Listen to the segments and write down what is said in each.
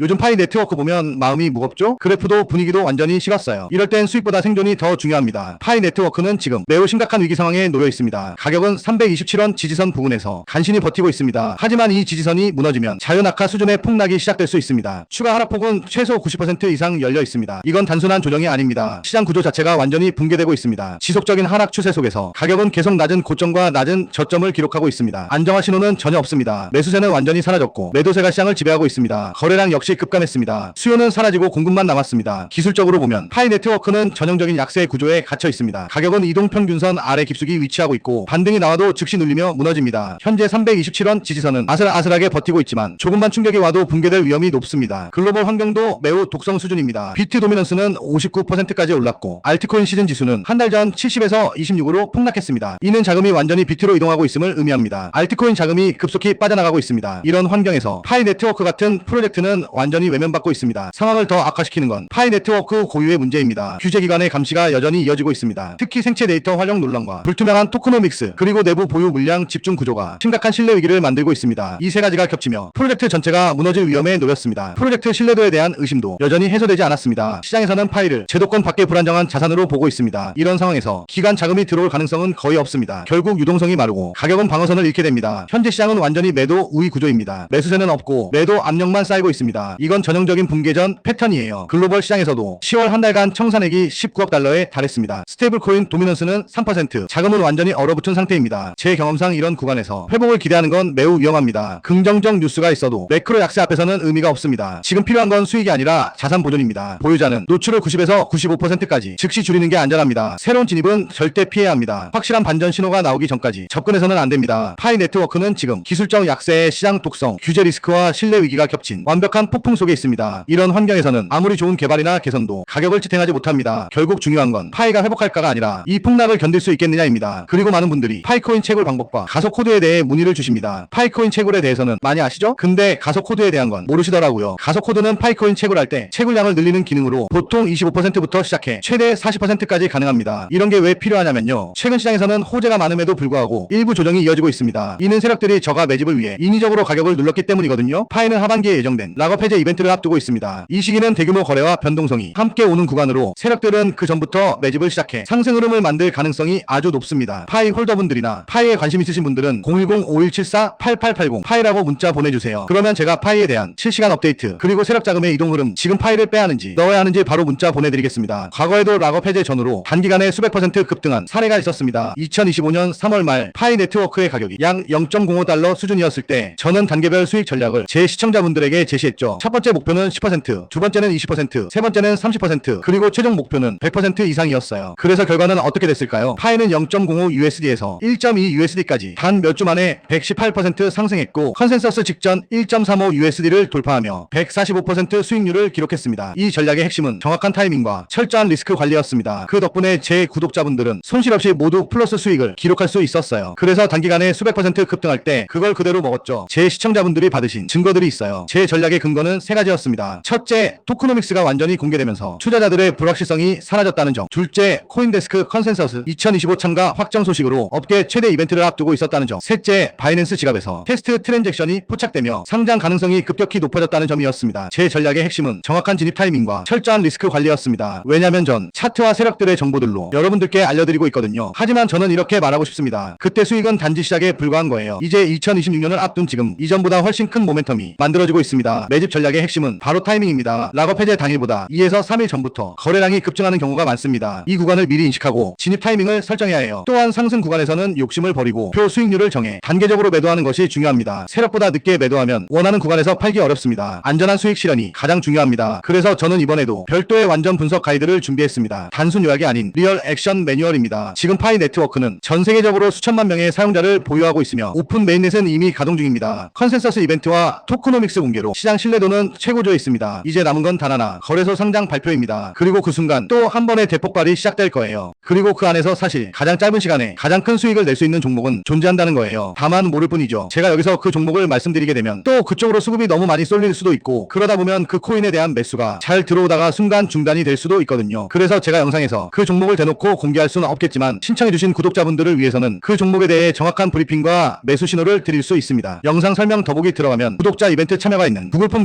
요즘 파이 네트워크 보면 마음이 무겁죠? 그래프도 분위기도 완전히 식었어요. 이럴 땐 수익보다 생존이 더 중요합니다. 파이 네트워크는 지금 매우 심각한 위기 상황에 놓여 있습니다. 가격은 327원 지지선 부근에서 간신히 버티고 있습니다. 하지만 이 지지선이 무너지면 자연악화 수준의 폭락이 시작될 수 있습니다. 추가 하락폭은 최소 90% 이상 열려 있습니다. 이건 단순한 조정이 아닙니다. 시장 구조 자체가 완전히 붕괴되고 있습니다. 지속적인 하락 추세 속에서 가격은 계속 낮은 고점과 낮은 저점을 기록하고 있습니다. 안정화 신호는 전혀 없습니다. 매수세는 완전히 사라졌고 매도세가 시장을 지배하고 있습니다. 거래량 역시 급감했습니다. 수요는 사라지고 공급만 남았습니다. 기술적으로 보면 파이 네트워크는 전형적인 약세 구조에 갇혀 있습니다. 가격은 이동평균선 아래 깊숙이 위치하고 있고 반등이 나와도 즉시 눌리며 무너집니다. 현재 327원 지지선은 아슬아슬하게 버티고 있지만 조금만 충격이 와도 붕괴될 위험이 높습니다. 글로벌 환경도 매우 독성 수준입니다. 비트 도미넌스는 59%까지 올랐고 알트코인 시즌 지수는 한 달 전 70에서 26으로 폭락했습니다. 이는 자금이 완전히 비트로 이동하고 있음을 의미합니다. 알트코인 자금이 급속히 빠져나가고 있습니다. 이런 환경에서 파이 네트워크 같은 프로젝트는 완전히 외면받고 있습니다. 상황을 더 악화시키는 건 파이 네트워크 고유의 문제입니다. 규제 기관의 감시가 여전히 이어지고 있습니다. 특히 생체 데이터 활용 논란과 불투명한 토크노믹스 그리고 내부 보유 물량 집중 구조가 심각한 신뢰 위기를 만들고 있습니다. 이 세 가지가 겹치며 프로젝트 전체가 무너질 위험에 놓였습니다. 프로젝트 신뢰도에 대한 의심도 여전히 해소되지 않았습니다. 시장에서는 파이를 제도권 밖의 불안정한 자산으로 보고 있습니다. 이런 상황에서 기관 자금이 들어올 가능성은 거의 없습니다. 결국 유동성이 마르고 가격은 방어선을 잃게 됩니다. 현재 시장은 완전히 매도 우위 구조입니다. 매수세는 없고 매도 압력만 쌓이고 있습니다. 이건 전형적인 붕괴 전 패턴이에요. 글로벌 시장에서도 10월 한 달간 청산액이 19억 달러에 달했습니다. 스테이블 코인 도미넌스는 3%, 자금은 완전히 얼어붙은 상태입니다. 제 경험상 이런 구간에서 회복을 기대하는 건 매우 위험합니다. 긍정적 뉴스가 있어도 매크로 약세 앞에서는 의미가 없습니다. 지금 필요한 건 수익이 아니라 자산 보존입니다. 보유자는 노출을 90에서 95%까지 즉시 줄이는 게 안전합니다. 새로운 진입은 절대 피해야 합니다. 확실한 반전 신호가 나오기 전까지 접근해서는 안 됩니다. 파이 네트워크는 지금 기술적 약세의 시장 독성, 규제 리스크와 신뢰 위기가 겹친 완벽한 폭풍 속에 있습니다. 이런 환경에서는 아무리 좋은 개발이나 개선도 가격을 지탱하지 못합니다. 결국 중요한 건 파이가 회복할까가 아니라 이 폭락을 견딜 수 있겠느냐입니다. 그리고 많은 분들이 파이코인 채굴 방법과 가속 코드에 대해 문의를 주십니다. 파이코인 채굴에 대해서는 많이 아시죠? 근데 가속 코드에 대한 건 모르시더라고요. 가속 코드는 파이코인 채굴할 때 채굴량을 늘리는 기능으로 보통 25%부터 시작해 최대 40%까지 가능합니다. 이런 게 왜 필요하냐면요. 최근 시장에서는 호재가 많음에도 불구하고 일부 조정이 이어지고 있습니다. 이는 세력들이 저가 매집을 위해 인위적으로 가격을 눌렀기 때문이거든요. 파이는 하반기에 예정된 락업 해제 이벤트를 앞두고 있습니다. 이 시기는 대규모 거래와 변동성이 함께 오는 구간으로 세력들은 그 전부터 매집을 시작해 상승 흐름을 만들 가능성이 아주 높습니다. 파이 홀더분들이나 파이에 관심 있으신 분들은 010-5174-8880 파이라고 문자 보내주세요. 그러면 제가 파이에 대한 실시간 업데이트 그리고 세력 자금의 이동 흐름 지금 파이를 빼야 하는지 넣어야 하는지 바로 문자 보내드리겠습니다. 과거에도 락업 해제 전후로 단기간에 수백 퍼센트 급등한 사례가 있었습니다. 2025년 3월 말 파이 네트워크의 가격이 약 0.05달러 수준이었을 때 저는 단계별 수익 전략을 제 시청자분들에게 제시했 죠. 첫 번째 목표는 10%, 두 번째는 20%, 세 번째는 30%, 그리고 최종 목표는 100% 이상이었어요. 그래서 결과는 어떻게 됐을까요? 파이는 0.05 USD에서 1.2 USD까지 단 몇 주 만에 118% 상승했고 컨센서스 직전 1.35 USD를 돌파하며 145% 수익률을 기록했습니다. 이 전략의 핵심은 정확한 타이밍과 철저한 리스크 관리였습니다. 그 덕분에 제 구독자분들은 손실 없이 모두 플러스 수익을 기록할 수 있었어요. 그래서 단기간에 수백 퍼센트 급등할 때 그걸 그대로 먹었죠. 제 시청자분들이 받으신 증거들이 있어요. 제 전략의 근거 는 세 가지였습니다. 첫째, 토크노믹스가 완전히 공개되면서 투자자들의 불확실성이 사라졌다는 점. 둘째, 코인데스크 컨센서스 2025 참가 확정 소식으로 업계 최대 이벤트를 앞두고 있었다는 점. 셋째, 바이낸스 지갑에서 테스트 트랜잭션이 포착되며 상장 가능성이 급격히 높아졌다는 점이었습니다. 제 전략의 핵심은 정확한 진입 타이밍과 철저한 리스크 관리였습니다. 왜냐면 전 차트와 세력들의 정보들로 여러분들께 알려드리고 있거든요. 하지만 저는 이렇게 말하고 싶습니다. 그때 수익은 단지 시작에 불과한 거예요. 이제 2026년을 앞둔 지금 이전보다 훨씬 큰 모멘텀이 만들어지고 있습니다. 매집 전략의 핵심은 바로 타이밍입니다. 락업 해제 당일보다 2에서 3일 전부터 거래량이 급증하는 경우가 많습니다. 이 구간을 미리 인식하고 진입 타이밍을 설정해야 해요. 또한 상승 구간에서는 욕심을 버리고 표 수익률을 정해 단계적으로 매도하는 것이 중요합니다. 세력보다 늦게 매도하면 원하는 구간에서 팔기 어렵습니다. 안전한 수익 실현이 가장 중요합니다. 그래서 저는 이번에도 별도의 완전 분석 가이드를 준비했습니다. 단순 요약이 아닌 리얼 액션 매뉴얼입니다. 지금 파이 네트워크는 전 세계적으로 수천만 명의 사용자를 보유하고 있으며 오픈 메인넷은 이미 가동 중입니다. 컨센서스 이벤트와 토크노믹스 공개로 시장 신뢰 도는 최고조에 있습니다. 이제 남은 건 단 하나 거래소 상장 발표입니다. 그리고 그 순간 또 한 번의 대폭발이 시작될 거예요. 그리고 그 안에서 사실 가장 짧은 시간에 가장 큰 수익을 낼 수 있는 종목은 존재한다는 거예요. 다만 모를 뿐이죠. 제가 여기서 그 종목을 말씀드리게 되면 또 그쪽으로 수급이 너무 많이 쏠릴 수도 있고 그러다 보면 그 코인에 대한 매수가 잘 들어오다가 순간 중단이 될 수도 있거든요. 그래서 제가 영상에서 그 종목을 대놓고 공개할 수는 없겠지만 신청해주신 구독자분들을 위해서는 그 종목에 대해 정확한 브리핑과 매수 신호를 드릴 수 있습니다. 영상 설명 더보기 들어가면 구독자 이벤트 참여가 있는 구글 폼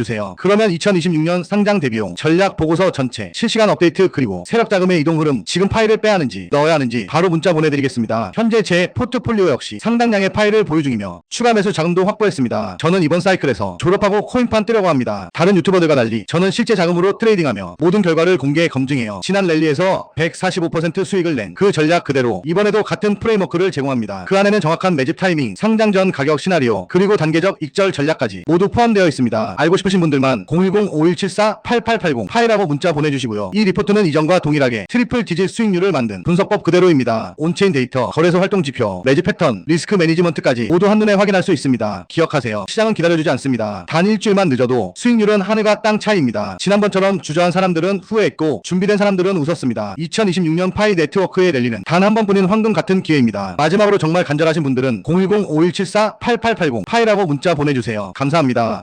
그러면 2026년 상장 대비용, 전략 보고서 전체, 실시간 업데이트 그리고 세력 자금의 이동 흐름, 지금 파일을 빼야 하는지 넣어야 하는지 바로 문자 보내드리겠습니다. 현재 제 포트폴리오 역시 상당량의 파일을 보유 중이며 추가 매수 자금도 확보했습니다. 저는 이번 사이클에서 졸업하고 코인판 뜨려고 합니다. 다른 유튜버들과 달리 저는 실제 자금으로 트레이딩하며 모든 결과를 공개 검증해요. 지난 랠리에서 145% 수익을 낸 그 전략 그대로 이번에도 같은 프레임워크를 제공합니다. 그 안에는 정확한 매집 타이밍, 상장 전 가격 시나리오, 그리고 단계적 익절 전략까지 모두 포함되어 있습니다. 알고 싶으신 분들만 010-5174-8880 파이라고 문자 보내주시고요. 이 리포트는 이전과 동일하게 트리플 디짓 수익률을 만든 분석법 그대로입니다. 온체인 데이터, 거래소 활동 지표, 매집 패턴, 리스크 매니지먼트까지 모두 한눈에 확인할 수 있습니다. 기억하세요. 시장은 기다려주지 않습니다. 단 일주일만 늦어도 수익률은 하늘과 땅 차이입니다. 지난번처럼 주저한 사람들은 후회했고 준비된 사람들은 웃었습니다. 2026년 파이 네트워크의 랠리는 단 한 번뿐인 황금 같은 기회입니다. 마지막으로 정말 간절하신 분들은 010-5174-8880 파이라고 문자 보내주세요. 감사합니다.